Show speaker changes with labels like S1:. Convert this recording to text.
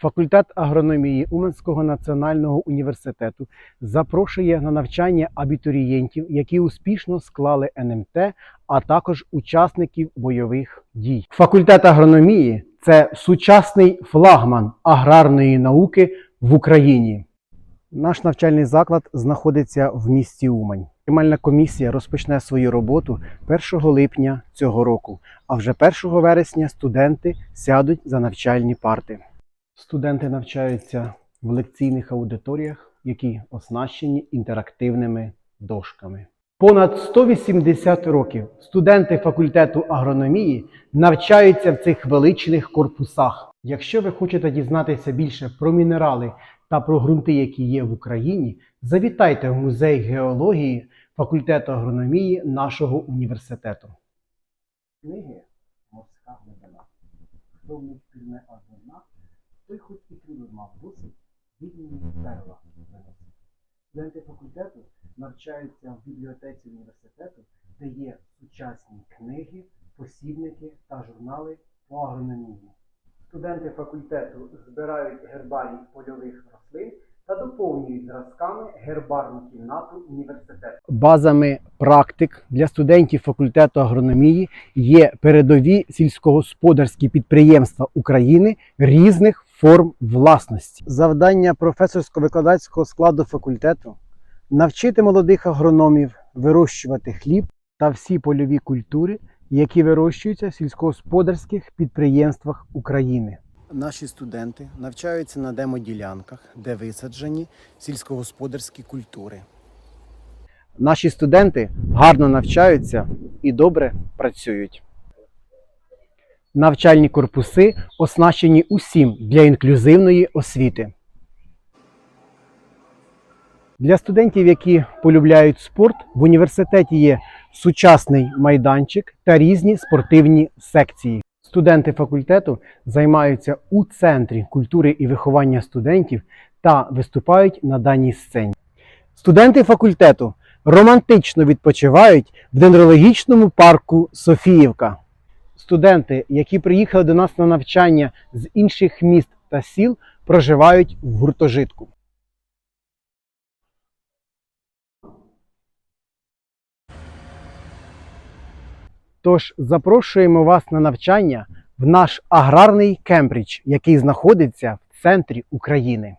S1: Факультет агрономії Уманського національного університету запрошує на навчання абітурієнтів, які успішно склали НМТ, а також учасників бойових дій. Факультет агрономії це сучасний флагман аграрної науки в Україні. Наш навчальний заклад знаходиться в місті Умань. Приймальна комісія розпочне свою роботу 1 липня цього року, а вже 1 вересня студенти сядуть за навчальні парти. Студенти навчаються в лекційних аудиторіях, які оснащені інтерактивними дошками. Понад 180 років студенти факультету агрономії навчаються в цих величних корпусах. Якщо ви хочете дізнатися більше про мінерали та про ґрунти, які є в Україні, завітайте в музей геології факультету агрономії нашого університету. Книги морська глибина. Хто пізне аж одна, той хоч і трудно мав досить, відмінні перла виносить. Студенти факультету навчаються в бібліотеці університету, де є сучасні книги, посібники та журнали по агрономії. Студенти факультету збирають гербарій польових рослин та доповнюють зразками гербарну кімнату університету. Базами практик для студентів факультету агрономії є передові сільськогосподарські підприємства України різних форм власності. Завдання професорсько-викладацького складу факультету навчити молодих агрономів вирощувати хліб та всі польові культури, які вирощуються в сільськогосподарських підприємствах України. Наші студенти навчаються на демоділянках, де висаджені сільськогосподарські культури. Наші студенти гарно навчаються і добре працюють. Навчальні корпуси оснащені усім для інклюзивної освіти. Для студентів, які полюбляють спорт, в університеті є сучасний майданчик та різні спортивні секції. Студенти факультету займаються у центрі культури і виховання студентів та виступають на даній сцені. Студенти факультету романтично відпочивають в дендрологічному парку Софіївка. Студенти, які приїхали до нас на навчання з інших міст та сіл, проживають в гуртожитку. Тож запрошуємо вас на навчання в наш аграрний Кембридж, який знаходиться в центрі України.